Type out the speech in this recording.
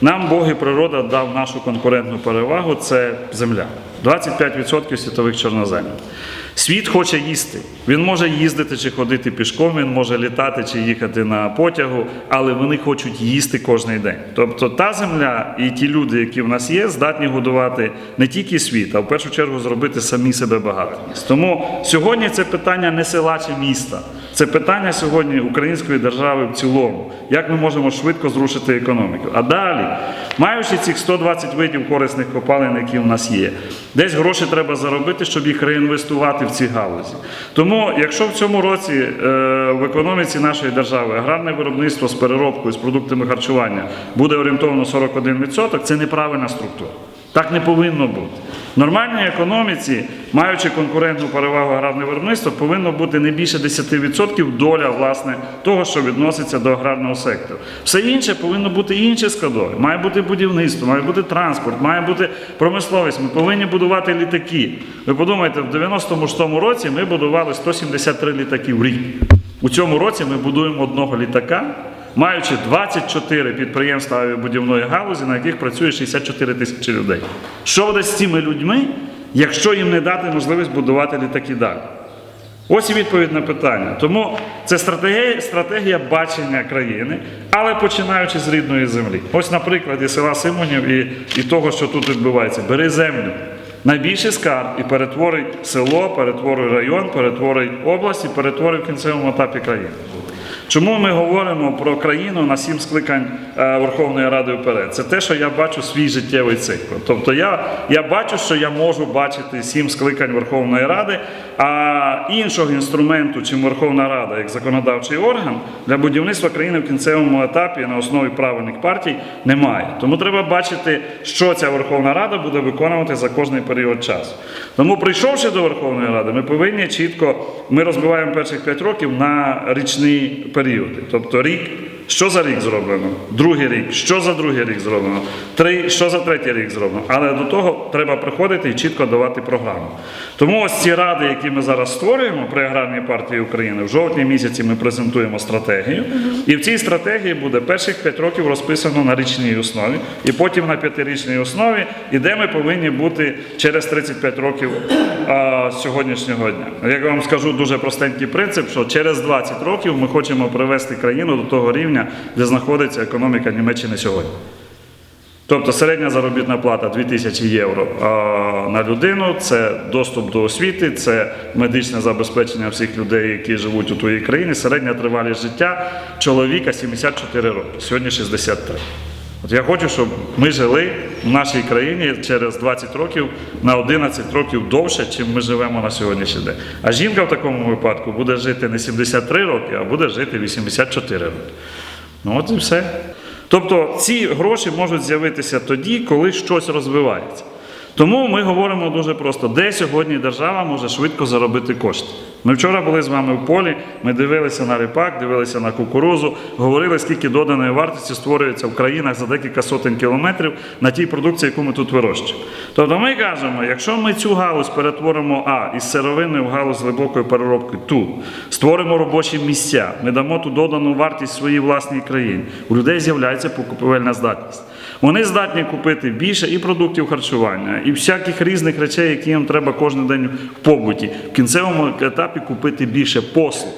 Нам Бог і природа дав нашу конкурентну перевагу це земля. 25% світових чорноземів. Світ хоче їсти. Він може їздити чи ходити пішком, він може літати чи їхати на потягу, але вони хочуть їсти кожен день. Тобто та земля і ті люди, які в нас є, здатні годувати не тільки світ, а в першу чергу зробити самі себе багатими. Тому сьогодні це питання не села чи міста. Це питання сьогодні української держави в цілому. Як ми можемо швидко зрушити економіку? А далі, маючи цих 120 видів корисних копалин, які в нас є, десь гроші треба заробити, щоб їх реінвестувати в ці галузі. Тому, якщо в цьому році е, в економіці нашої держави аграрне виробництво з переробкою, з продуктами харчування буде орієнтовано 41%, це неправильна структура. Так не повинно бути. В нормальній економіці, маючи конкурентну перевагу аграрне виробництво, повинно бути не більше 10% доля власне того, що відноситься до аграрного сектору. Все інше повинно бути інше складове. Має бути будівництво, має бути транспорт, має бути промисловість. Ми повинні будувати літаки. Ви подумайте, в 96-му році ми будували 173 літаки в рік. У цьому році ми будуємо одного літака маючи 24 підприємства авіабудівної галузі, на яких працює 64 тисячі людей. Що буде з цими людьми, якщо їм не дати можливість будувати літаки далі? Ось і відповідь на питання. Тому це стратегія, стратегія бачення країни, але починаючи з рідної землі. Ось, на прикладі села Симонів і, і того, що тут відбувається. Бери землю. Найбільший скарб і перетворить село, перетворить район, перетворить область і перетворить в кінцевому етапі країну. Чому ми говоримо про країну на сім скликань е, Верховної Ради вперед? Це те, що я бачу свій життєвий цикл. Тобто я, я бачу, що я можу бачити сім скликань Верховної Ради, а іншого інструменту, чим Верховна Рада, як законодавчий орган, для будівництва країни в кінцевому етапі на основі правильних партій немає. Тому треба бачити, що ця Верховна Рада буде виконувати за кожний період часу. Тому, прийшовши до Верховної Ради, ми повинні чітко, ми розбиваємо перших 5 років на річні періоди. Тобто рік, що за рік зроблено, другий рік, що за другий рік зроблено, три, що за третій рік зроблено. Але до того треба приходити і чітко давати програму. Тому ось ці ради, які ми зараз створюємо при аграрній партії України, в жовтні місяці ми презентуємо стратегію. І в цій стратегії буде перших 5 років розписано на річній основі, і потім на п'ятирічній основі, і де ми повинні бути через 35 років а, сьогоднішнього дня. Я вам скажу дуже простенький принцип, що через 20 років ми хочемо привести країну до того рівня, де знаходиться економіка Німеччини сьогодні. Тобто середня заробітна плата 2000 євро на людину, це доступ до освіти, це медичне забезпечення всіх людей, які живуть у твоїй країні. Середня тривалість життя чоловіка 74 роки, сьогодні 63. От я хочу, щоб ми жили в нашій країні через 20 років на 11 років довше, чим ми живемо на сьогоднішній день. А жінка в такому випадку буде жити не 73 роки, а буде жити 84 роки. Ну от і все. Тобто ці гроші можуть з'явитися тоді, коли щось розвивається. Тому ми говоримо дуже просто, де сьогодні держава може швидко заробити кошти. Ми вчора були з вами в полі, ми дивилися на ріпак, дивилися на кукурузу, говорили, скільки доданої вартості створюється в країнах за декілька сотень кілометрів на тій продукції, яку ми тут вирощуємо. Тобто ми кажемо, якщо ми цю галузь перетворимо а із сировини в галузь глибокої переробки тут, створимо робочі місця, ми дамо ту додану вартість своїй власній країні, у людей з'являється покупівельна здатність. Вони здатні купити більше і продуктів харчування, і всяких різних речей, які їм треба кожен день в побуті. В кінцевому етапі купити більше послуг.